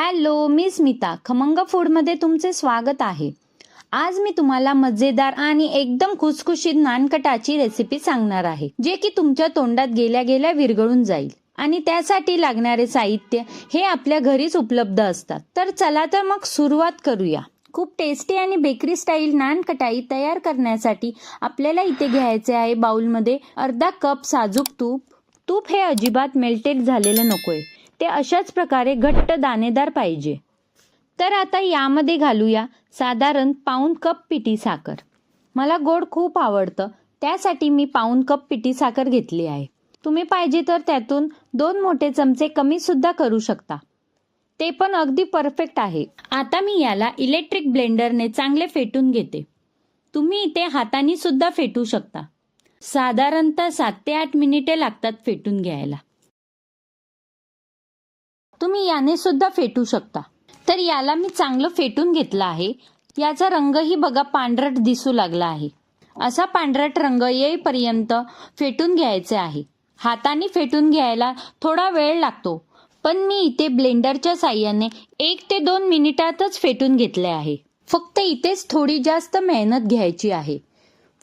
Hello मी स्मिता. खमंग फूडमध्ये तुमचे स्वागत आहे. आज मी तुम्हाला मजेदार आणि एकदम खुसखुशीत नानकटाची रेसिपी सांगणार आहे जे की तुमच्या तोंडात गेल्या गेल्या विरघळून जाईल. आणि त्यासाठी लागणारे साहित्य हे आपल्या घरीच उपलब्ध असतात. तर चला तर मग सुरुवात करूया. खूप टेस्टी आणि बेकरी स्टाईल नान कटाई तयार करण्यासाठी आपल्याला इथे घ्यायचे आहे बाउलमध्ये अर्धा कप साजूक तूप. तूप हे अजिबात मेल्टेड झालेलं नकोय. ते अशाच प्रकारे घट्ट दाणेदार पाहिजे. तर आता यामध्ये घालूया साधारण पाऊन कप पिठी साखर. मला गोड खूप आवडतं त्यासाठी मी पाऊन कप पिठी साखर घेतली आहे. तुम्ही पाहिजे तर त्यातून दोन मोठे चमचे कमी सुद्धा करू शकता. ते पण अगदी परफेक्ट आहे. आता मी याला इलेक्ट्रिक ब्लेंडरने चांगले फेटून घेते. तुम्ही इथे हाताने सुद्धा फेटू शकता. साधारणतः सात ते आठ मिनिटे लागतात फेटून घ्यायला. तुम्ही याने सुद्धा फेटू शकता. तर याला मी चांगलं फेटून घेतलं आहे. याचा रंगही बघा पांढरट दिसू लागला आहे. असा पांढरट रंग येईपर्यंत फेटून घ्यायचे आहे. हाताने फेटून घ्यायला थोडा वेळ लागतो. पण मी इथे ब्लेंडरच्या साह्याने एक ते दोन मिनिटातच फेटून घेतले आहे. फक्त इथेच थोडी जास्त मेहनत घ्यायची आहे.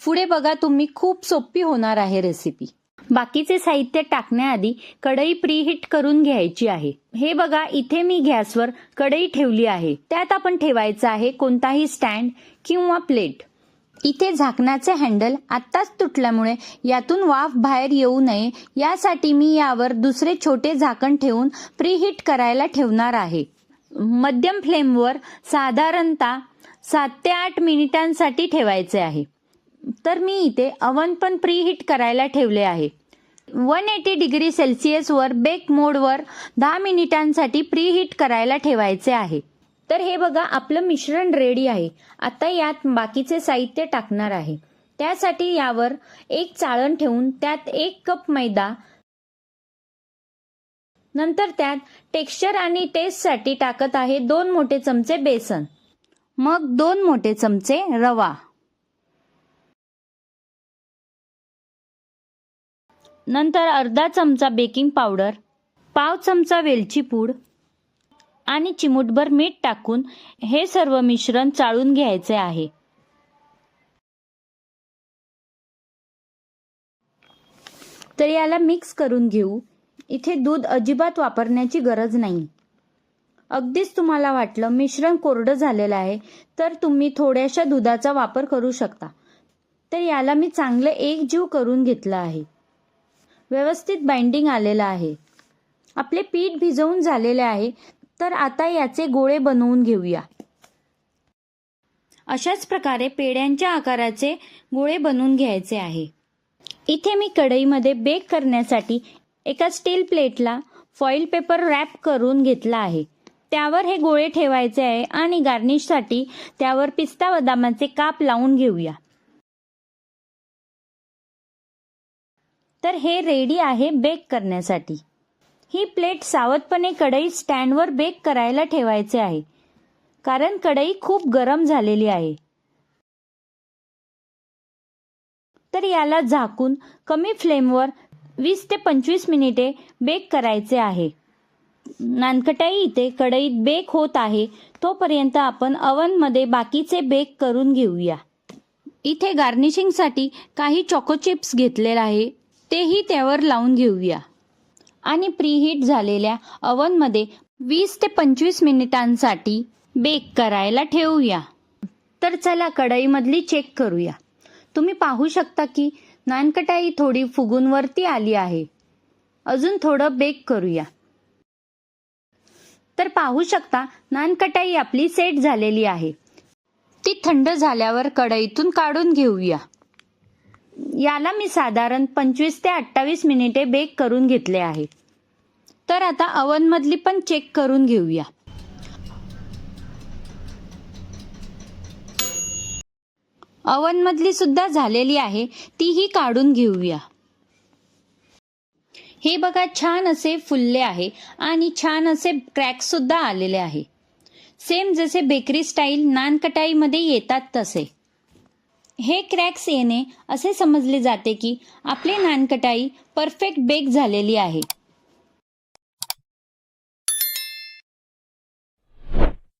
पुढे बघा तुम्ही खूप सोपी होणार आहे रेसिपी बाकीचे साहित्य टाकण्याआधी कढई प्रीहीट करून घ्यायची आहे. हे बघा इथे मी गॅसवर कढई ठेवली आहे. त्यात आपण ठेवायचं आहे कोणताही स्टँड किंवा प्लेट. इथे झाकणाचे हँडल आत्ताच तुटल्यामुळे यातून वाफ बाहेर येऊ नये. यासाठी मी यावर दुसरे छोटे झाकण ठेवून प्रीहीट करायला ठेवणार आहे. मध्यम फ्लेमवर साधारणतः सात ते आठ मिनिटांसाठी ठेवायचे आहे. तर मी इथे अवन पण प्रीहीट करायला ठेवले आहे. वन एटी डिग्री सेल्सिअसवर बेक मोडवर दहा मिनिटांसाठी प्रीहीट करायला ठेवायचे आहे. तर हे बघा आपलं मिश्रण रेडी आहे. आता यात बाकीचे साहित्य टाकणार आहे. त्यासाठी यावर एक चाळण ठेवून त्यात एक कप मैदा नंतर त्यात टेक्स्चर आणि टेस्टसाठी टाकत आहे दोन मोठे चमचे बेसन. मग दोन मोठे चमचे रवा. नंतर अर्धा चमचा बेकिंग पावडर पाव चमचा वेलची पूड आणि चिमूटभर मीठ टाकून हे सर्व मिश्रण चाळून घ्यायचे आहे. तर याला मिक्स करून घेऊ. इथे दूध अजिबात वापरण्याची गरज नाही. अगदीच तुम्हाला वाटलं मिश्रण कोरडं झालेलं आहे तर तुम्ही थोड्याशा दुधाचा वापर करू शकता. तर याला मी चांगलं एकजीव करून घेतलं आहे. व्यवस्थित बाइंडिंग आलेलं आहे. आपले पीठ भिजवून झालेले आहे. तर आता याचे गोळे बनवून घेऊया. अशाच प्रकारे पेड्यांच्या आकाराचे गोळे बनवून घ्यायचे आहे. इथे मी कढईमध्ये बेक करण्यासाठी एका स्टील प्लेटला फॉईल पेपर रॅप करून घेतला आहे. त्यावर हे गोळे ठेवायचे आहे आणि गार्निशसाठी त्यावर पिस्ता बदामाचे काप लावून घेऊया. तर हे रेडी आहे बेक करण्यासाठी. ही प्लेट सावधपणे कढई स्टँडवर बेक करायला ठेवायचे आहे. कारण कढई खूप गरम झालेली आहे. तर याला झाकून कमी फ्लेमवर वीस ते पंचवीस मिनिटे बेक करायचे आहे. नानकटाई इथे कढईत बेक होत आहे. तोपर्यंत आपण अवनमध्ये बाकीचे बेक करून घेऊया. इथे गार्निशिंगसाठी काही चॉको चिप्स घेतलेला आहे. तेही त्यावर लावून घेऊया. आणि प्रीहीट झालेल्या अवनमध्ये वीस ते पंचवीस मिनिटांसाठी बेक करायला ठेवूया. तर चला कढईमधली चेक करूया. तुम्ही पाहू शकता की नानकटाई थोडी फुगून वरती आली आहे. अजून थोडं बेक करूया. तर पाहू शकता नानकटाई आपली सेट झालेली आहे. ती थंड झाल्यावर कढईतून काढून घेऊया. याला मी साधारण पंचवीस ते अठ्ठावीस मिनिटे बेक करून घेतले आहे. तर आता अवनमधली पण चेक करून घेऊया. अवनमधली सुद्धा झालेली आहे तीही काढून घेऊया. हे बघा छान असे फुलले आहे आणि छान असे क्रॅक सुद्धा आलेले आहे. सेम जसे बेकरी स्टाईल नानकटाईमध्ये येतात तसे. हे क्रॅक्स येणे असे समजले जाते की आपली नानकटाई परफेक्ट बेक झालेली आहे.